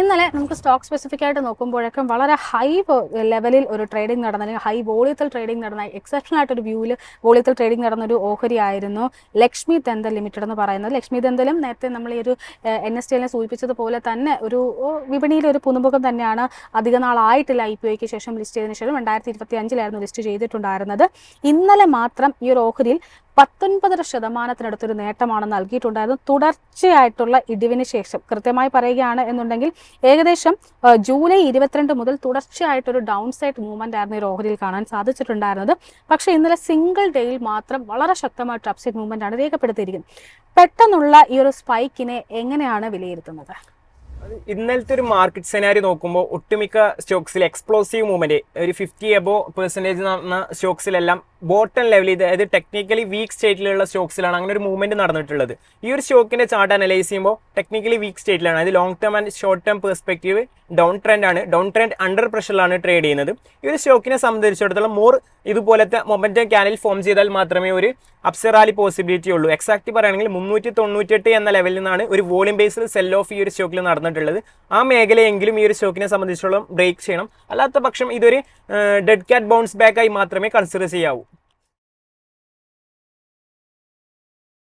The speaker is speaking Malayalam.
ഇന്നലെ നമുക്ക് സ്റ്റോക്ക് സ്പെസിഫിക് ആയിട്ട് നോക്കുമ്പോഴേക്കും വളരെ ഹൈ ലെവലിൽ ഒരു ട്രേഡിംഗ് നടന്ന അല്ലെങ്കിൽ ഹൈ വോളിയത്തിൽ ട്രേഡിംഗ് നടന്ന എക്സെപ്ഷണൽ ആയിട്ട് ഒരു വ്യൂവിൽ വോളിയത്തിൽ ട്രേഡിംഗ് നടന്ന ഒരു ഓഹരി ആയിരുന്നു ലക്ഷ്മി ദന്തൽ ലിമിറ്റഡ് എന്ന് പറയുന്നത്. ലക്ഷ്മി ദന്തലും നേരത്തെ നമ്മൾ ഈ ഒരു എൻ എസ് ടിയിലെ സൂചിപ്പിച്ചതുപോലെ തന്നെ ഒരു വിപണിയിൽ ഒരു പുതുമുഖം തന്നെയാണ് അധിക നാളായിട്ടില്ല ഐ പി ഒക്ക് ശേഷം ലിസ്റ്റ് ചെയ്തതിനു ശേഷം രണ്ടായിരത്തി ഇരുപത്തി അഞ്ചിലായിരുന്നു ലിസ്റ്റ് ചെയ്തിട്ടുണ്ടായിരുന്നത്. ഇന്നലെ മാത്രം ഈ ഒരു ഓഹരിയിൽ പത്തൊൻപതര ശതമാനത്തിനടുത്തൊരു നേട്ടമാണ് നൽകിയിട്ടുണ്ടായിരുന്നത്. തുടർച്ചയായിട്ടുള്ള ഇടിവിന് ശേഷം കൃത്യമായി പറയുകയാണ് എന്നുണ്ടെങ്കിൽ ഏകദേശം ജൂലൈ ഇരുപത്തിരണ്ട് മുതൽ തുടർച്ചയായിട്ടൊരു ഡൗൺ സൈഡ് മൂവ്മെന്റ് ആയിരുന്നു ഈ ഓഹരിയിൽ കാണാൻ സാധിച്ചിട്ടുണ്ടായിരുന്നത്. പക്ഷേ ഇന്നലെ സിംഗിൾ ഡേയിൽ മാത്രം വളരെ ശക്തമായിട്ട് അപ്സൈഡ് മൂവ്മെന്റ് ആണ് രേഖപ്പെടുത്തിയിരിക്കുന്നത്. പെട്ടെന്നുള്ള ഈ ഒരു സ്പൈക്കിനെ എങ്ങനെയാണ് വിലയിരുത്തുന്നത്? ഇന്നലത്തെ ഒരു മാർക്കറ്റ് സെനാരി നോക്കുമ്പോൾ ഒട്ടുമിക്ക സ്റ്റോക്സിൽ എക്സ്പ്ലോസീവ് മൂവ്മെന്റ് ഒരു ഫിഫ്റ്റി എബോ പെർസെന്റേജ് നടന്ന സ്റ്റോക്സിലെല്ലാം ബോട്ടം ലെവലിൽ അതായത് ടെക്നിക്കലി വീക്ക് സ്റ്റേറ്റിലുള്ള സ്റ്റോക്സിലാണ് അങ്ങനെ ഒരു മൂവ്മെന്റ് നടന്നിട്ടുള്ളത്. ഈ ഒരു സ്റ്റോക്കിന്റെ ചാർട്ട് അനലൈസ് ചെയ്യുമ്പോൾ ടെക്നിക്കലി വീക്ക് സ്റ്റേറ്റിലാണ് അത് long term and short term perspective down trend ആണ്. ഡൗൺ ട്രെൻഡ് അണ്ടർ പ്രഷറിലാണ് ട്രേഡ് ചെയ്യുന്നത്. ഈ ഒരു സ്റ്റോക്കിനെ സംബന്ധിച്ചിടത്തോളം മോർ ഇതുപോലത്തെ മൊമെന്റം ക്യാനിൽ ഫോം ചെയ്താൽ മാത്രമേ ഒരു അപ്സറാലി പോസിബിലിറ്റി ഉള്ളൂ. എക്സാക്ട് പറയുകയാണെങ്കിൽ മുന്നൂറ്റി തൊണ്ണൂറ്റെട്ട് എന്ന ലെവലിൽ നിന്നാണ് ഒരു വോളിയം ബേസിൽ സെൽ ഓഫ് ഈ ഒരു സ്റ്റോക്കിൽ നടന്നിട്ടുള്ളത്. ആ മേഖലയെങ്കിലും ഈ ഒരു സ്റ്റോക്കിനെ സംബന്ധിച്ചിടത്തോളം ബ്രേക്ക് ചെയ്യണം. അല്ലാത്ത പക്ഷം ഇതൊരു ഡെഡ് ക്യാറ്റ് ബൗൺസ് ബാക്ക് ആയി മാത്രമേ കൺസിഡർ ചെയ്യാവൂ.